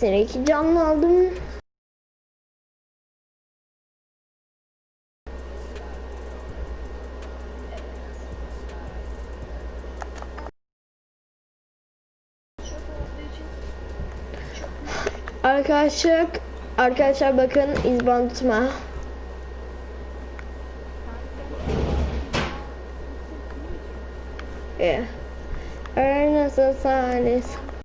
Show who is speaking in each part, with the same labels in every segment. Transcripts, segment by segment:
Speaker 1: Seninki canlı aldım. Arkadaşlar arkadaşlar bakın izban tutma. Yeah. Her nasıl sahnesi.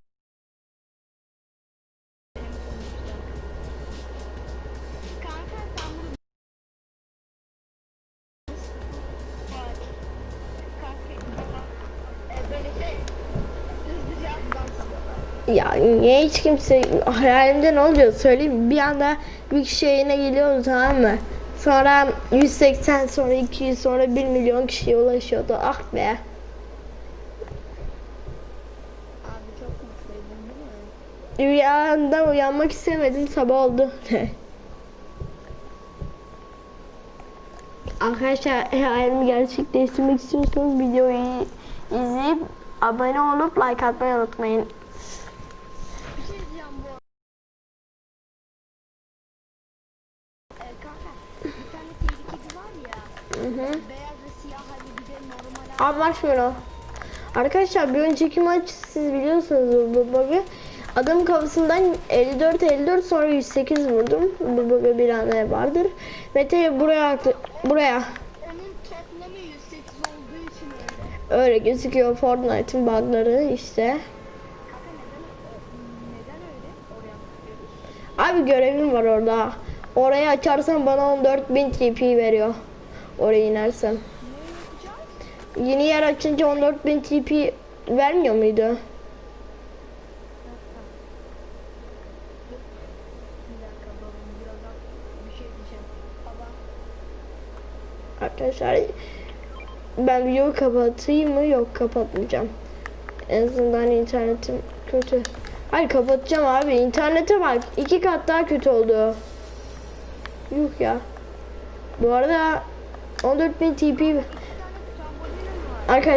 Speaker 1: Ya niye hiç kimse hayalimde ne oluyor söyleyeyim bir anda bir kişi yayına geliyordu tamam mı? Sonra 180 sonra 200 sonra 1 milyon kişiye ulaşıyordu ah be.
Speaker 2: Abi çok mutluydun değil mi?
Speaker 1: Rüyamdan uyanmak istemedim sabah oldu. Arkadaşlar hayalimi gerçekleştirmek istiyorsanız videoyu izleyip abone olup like atmayı unutmayın. Hı hı. Abi marshmallow. Arkadaşlar bir önceki maç siz biliyorsunuz bu bug'ı. Adam kafasından 54 54 sonra 108 vurdum. Bu bug'ı bir vardır. Mete buraya buraya
Speaker 2: öyle.
Speaker 1: gözüküyor Fortnite'ın bug'ları işte. Abi görevim var orada. Orayı açarsan bana 14.000 TP veriyor. Oraya
Speaker 2: yapacağız?
Speaker 1: Yeni yer açınca 14.000 TP vermiyor muydu? Arkadaşlar ben videoyu kapatayım mı? Yok kapatmayacağım. En azından internetim kötü. Hayır kapatacağım abi. İnternete bak. iki kat daha kötü oldu. Yuh ya. Bu arada 14.000 TP arkadaşlar